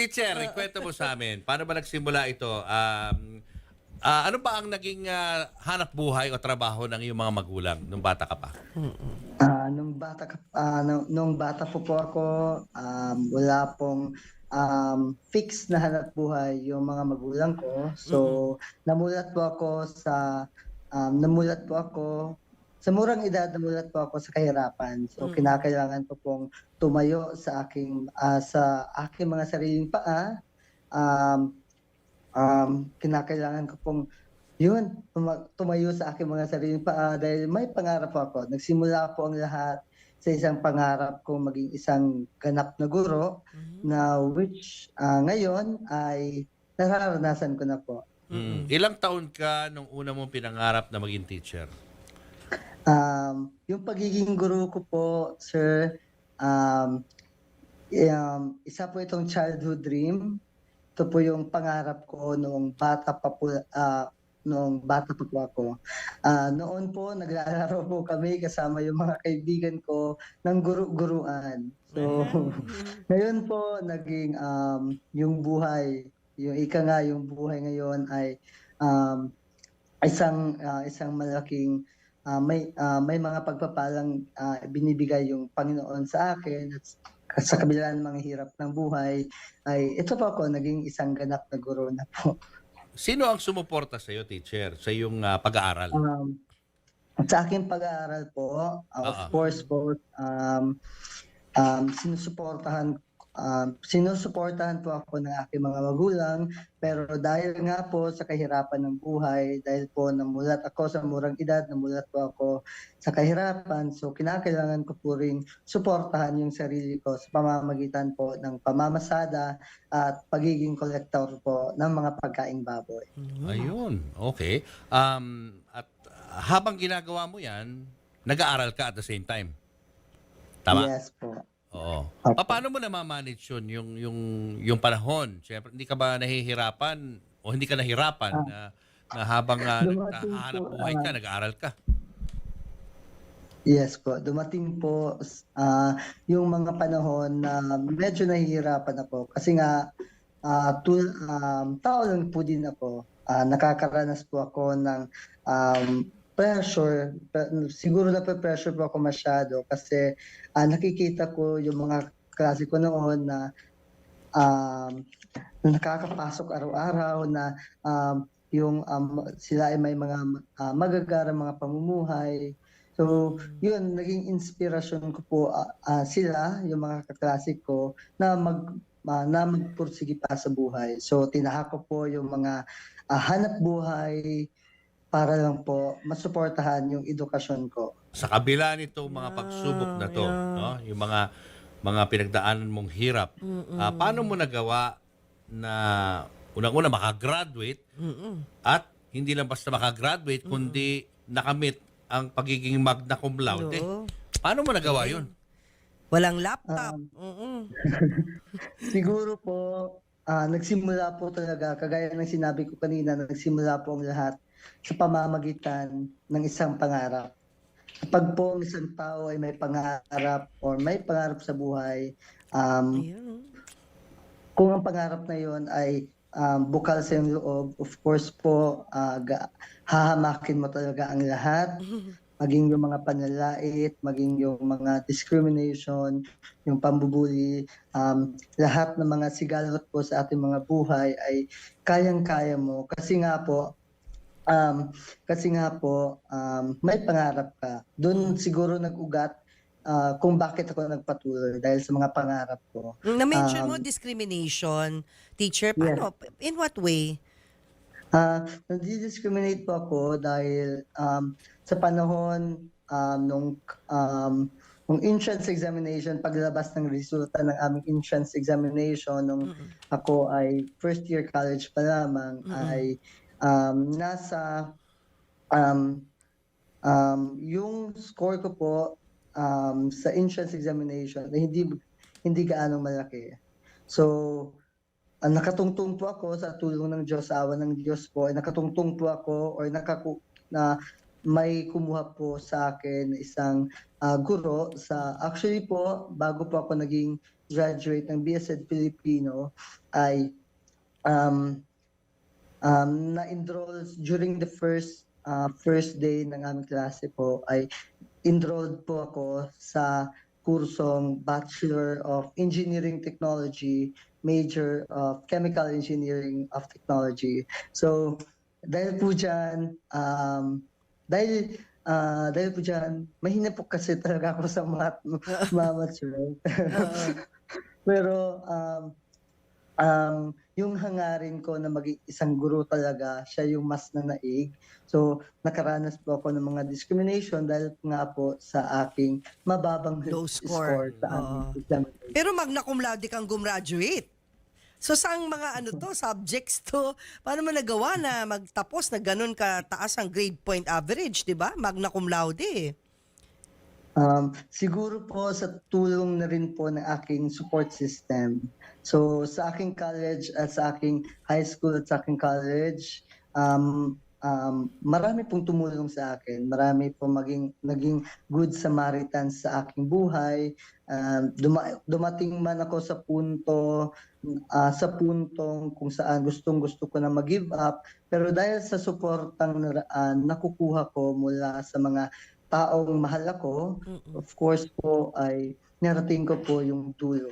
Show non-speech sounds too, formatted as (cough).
teacher, ikwento mo sa amin, paano ba nagsimula ito? Um, ah, ano ba ang naging ah, hanap buhay o trabaho ng iyong mga magulang nung bata ka pa? Ah, nung bata ka, ah, nung, nung bata po po ako, um, wala pong um, fixed na hanap buhay yung mga magulang ko. So, namulat po ako sa um, namulat po ako sa murang edad namulat po ako sa kahirapan. So, Mm. kinakailangan ko pong tumayo sa aking ah, sa aking mga sariling paa. Um, um, kinakailangan ko pong yun, tuma- tumayo sa aking mga sariling paa dahil may pangarap ako. Nagsimula po ang lahat sa isang pangarap kong maging isang ganap na guro na which ah, ngayon ay nararanasan ko na po. Mm. Ilang taon ka nung una mong pinangarap na maging teacher? Um, yung pagiging guro ko po, sir, um, um, isa po itong childhood dream. Ito po yung pangarap ko noong bata pa po, ah, noong bata pa po ako. Ah, noon po, naglalaro po kami kasama yung mga kaibigan ko ng guru-guruan. So, (laughs) ngayon po, naging um, yung buhay, yung ika nga, yung buhay ngayon ay um, isang ah, isang malaking ah, may ah, may mga pagpapalang ah, binibigay yung Panginoon sa akin at sa kabila ng mga hirap ng buhay ay ito po ako naging isang ganap na guro na po. Sino ang sumuporta sa iyo, teacher, sa iyong ah, pag-aaral? Um, sa aking pag-aaral po, uh, of course po, um, um, sinusuportahan um, sinusuportahan po ako ng aking mga magulang pero dahil nga po sa kahirapan ng buhay, dahil po namulat ako sa murang edad, namulat po ako sa kahirapan, so kinakailangan ko po rin suportahan yung sarili ko sa pamamagitan po ng pamamasada at pagiging kolektor po ng mga pagkaing baboy. Ayun, okay. Um, at habang ginagawa mo yan, nag-aaral ka at the same time. Tama? Yes po. Oo. Pa- Paano mo na-manage yun, yung, yung, yung panahon? Siyempre, hindi ka ba nahihirapan o hindi ka nahirapan na, na habang uh, naghahanap buhay ka, ah, nag-aaral ka? Yes po, dumating po ah, yung mga panahon na medyo nahihirapan ako kasi nga ah, tul- um, tao lang po din ako. Ah, nakakaranas po ako ng um, pressure. Siguro na pressure po ako masyado kasi ah, nakikita ko yung mga klase ko noon na um, na nakakapasok araw-araw na um, yung um, sila ay may mga ah, magagarang mga pamumuhay. So, yun, naging inspirasyon ko po ah, ah, sila, yung mga kaklase ko, na mag ah, na magpursige pa sa buhay. So, tinahak ko po yung mga ah, hanap buhay para lang po masuportahan yung edukasyon ko. Sa kabila nito mga pagsubok na to, yeah. no? yung mga mga pinagdaanan mong hirap, ah, paano mo nagawa na unang-una makagraduate Mm-mm. at hindi lang basta makagraduate, kundi nakamit ang pagiging magna cum laude. Oo. Paano mo nagawa yun? Walang laptop. Um, Mm-mm. (laughs) Siguro po, ah, nagsimula po talaga, kagaya ng sinabi ko kanina, nagsimula po ang lahat sa pamamagitan ng isang pangarap. Kapag po ang isang tao ay may pangarap or may pangarap sa buhay, um, Ayun. kung ang pangarap na yon ay um, bukal sa iyong loob, of course po, ga- hahamakin mo talaga ang lahat, (laughs) maging yung mga panlalait, maging yung mga discrimination, yung pambubuli, um, lahat ng mga sigalot po sa ating mga buhay ay kayang-kaya mo. Kasi nga po, um, kasi nga po, um, may pangarap ka. Doon siguro nag-ugat ah, kung bakit ako nagpatuloy dahil sa mga pangarap ko. Na-mention mo Um, discrimination, teacher. Paano? In what way? Ah, nadi-discriminate po ako dahil um, sa panahon um, nung um, nung entrance examination, paglabas ng resulta ng aming entrance examination nung Mm-mm. ako ay first year college pa lamang Mm-mm. ay um, nasa um, um, yung score ko po um, sa entrance examination ay hindi hindi gaano malaki. So, ang nakatungtong po ako sa tulong ng Diyos, awa ng Diyos po, ay nakatungtong po ako or nakaku na may kumuha po sa akin isang ah, guro sa actually po bago po ako naging graduate ng BSed Filipino ay um, um, na-enroll during the first uh, first day ng aming klase po ay enrolled po ako sa kursong Bachelor of Engineering Technology, major of Chemical Engineering of Technology. So, dahil po dyan, um, dahil ah, dahil po dyan, mahina po kasi talaga ako sa math, (laughs) math (laughs) Pero um, um, yung hangarin ko na maging isang guru talaga, siya yung mas nanaig. So, nakaranas po ako ng mga discrimination dahil nga po sa aking mababang Low score. sa aming Oo. examination. Pero magna cum laude kang gumraduate. So saang mga ano to, subjects to, paano mo nagawa na magtapos na ganun ka taas ang grade point average, di ba? Magna cum laude. eh. Um, siguro po sa tulong na rin po ng aking support system. So sa aking college at sa aking high school at sa aking college, um, um, marami pong tumulong sa akin. Marami po maging, naging good Samaritans sa aking buhay. Um, duma- dumating man ako sa punto, ah, sa puntong kung saan gustong gusto ko na mag-give up. Pero dahil sa suportang ah, nakukuha ko mula sa mga taong mahal ako, Mm-mm. of course po ay narating ko po yung dulo.